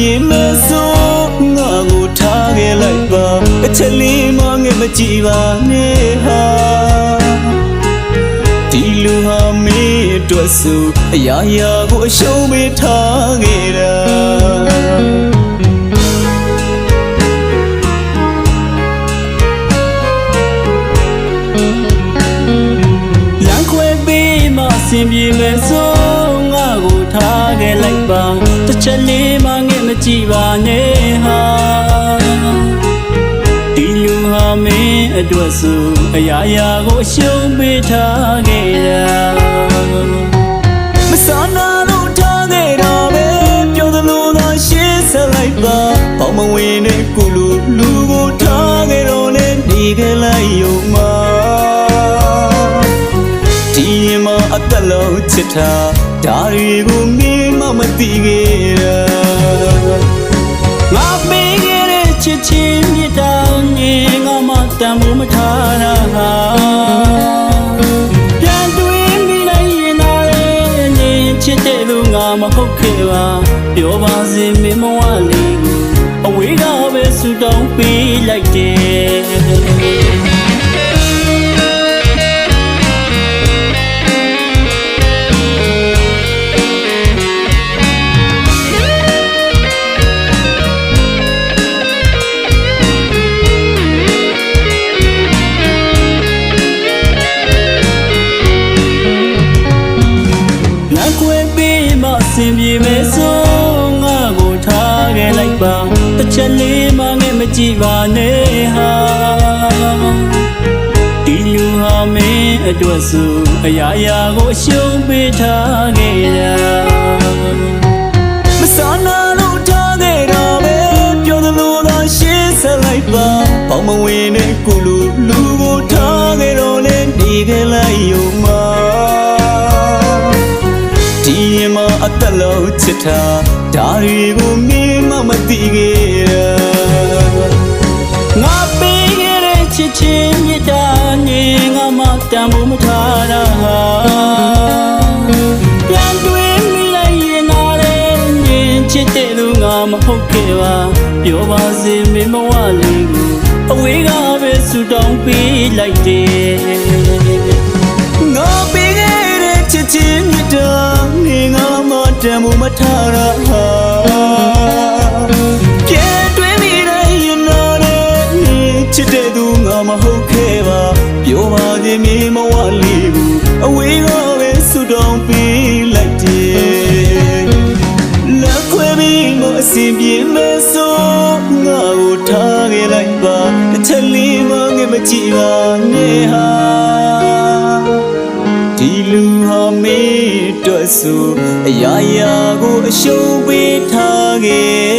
အစင်ပြေမဲ့ဆိုငါကိုထားခဲ့လိုက်ပါအချက်လေးမငဲ့မကြည့်ပါနဲ့ဟာဒီလူဟာမင်းအတွက်ဆိုအရာရာကိုအရှုံးပေးထားခဲ့တာလမ်းခွဲပေးမှအဆင်ပြေမယ်ဆိုငါကိုထားခဲ့လိုက်ပါတစ် ချက်လေးမှငဲ့မကြည့်ပါနဲ့ဟာဒီလူဟာမင်းအတွက်ဆိုအရာရာကိုအရှုံးပေးထားခဲ့တာမစနာလို့ထားခဲ့တာပဲပြောသလိုသာရှင်းဆက်လိုက်ပါပေါမဝင်တဲ့ကုလူလူကိုထားခဲ့တော့လေနေခဲ့လိုက်ယုံမှာဒီရင်မအသက်လုံးချစ်တာ ဒါတွေကိုမင်းမမသိခဲ့တာငါပေးခဲ့တဲ့ချစ်ချင်းမြတ်တာငင်ငါမတန်ဖို့မထားတာဟာပြန်တွေးမိလိုက်ရင်နာလေငင်ချစ်တဲ့လူငါမဟုတ်ခဲ့ပါပြောပါစေမင်းမဝလေးကိုအဝေးကပဲဆူတောင်းပေးလိုက်တယ် င်ပြေမယ်ဆိုငါကိုထားခဲ့လိုက်ပါတစ်ချက်လေးမှငဲ့မကြည့်ပါနဲ့ဟာဒီလူဟာမင်းအတွက်ဆိုအရာရာကိုအရှုံးပေးထားခဲ့တာမစနာလို့ထားခဲ့တာပဲပြောသလိုသာရှင်းဆက်လိုက်ပါပေါမဝ လုံးချစ်တာဒါတွေကိုမင်းမမသိခဲ့တာငါပေးခဲ့တဲ့ချစ်ချင်းမြတ်တာနေငါမတန်ဖို့မထားတာဟာပြန်တွေးမိလိုက်ရင်နားတယ်ငင်ချစ်တဲ့လူငါမဟုတ်ခဲ့ပါပြောပါစေမင်းမဝလေးကိုအဝေးကပဲဆူတောင်းပေးလိုက်တယ် မှုမထားရဟာပြည့်တွင်းမိတဲ့ရင်တော်တဲ့ချစ်တဲ့သူငါမဟုတ်ခဲ့ပါပြောပါသေးမီမဝလေးဘူးအဝေးကပဲဆူတောင်းပေးလိုက်တယ်လက်ခွဲပြီးမအစီပြေမဲ့ဆိုငါကိုထားခဲ့လိုက်ပါတစ်ချက်လေးမငဲ့မကြည့်ပါနဲ့ဟာဒီလူဟာမေးအတွက် ဆိုအရာရာကိုအရှုံးပေးထားခဲ့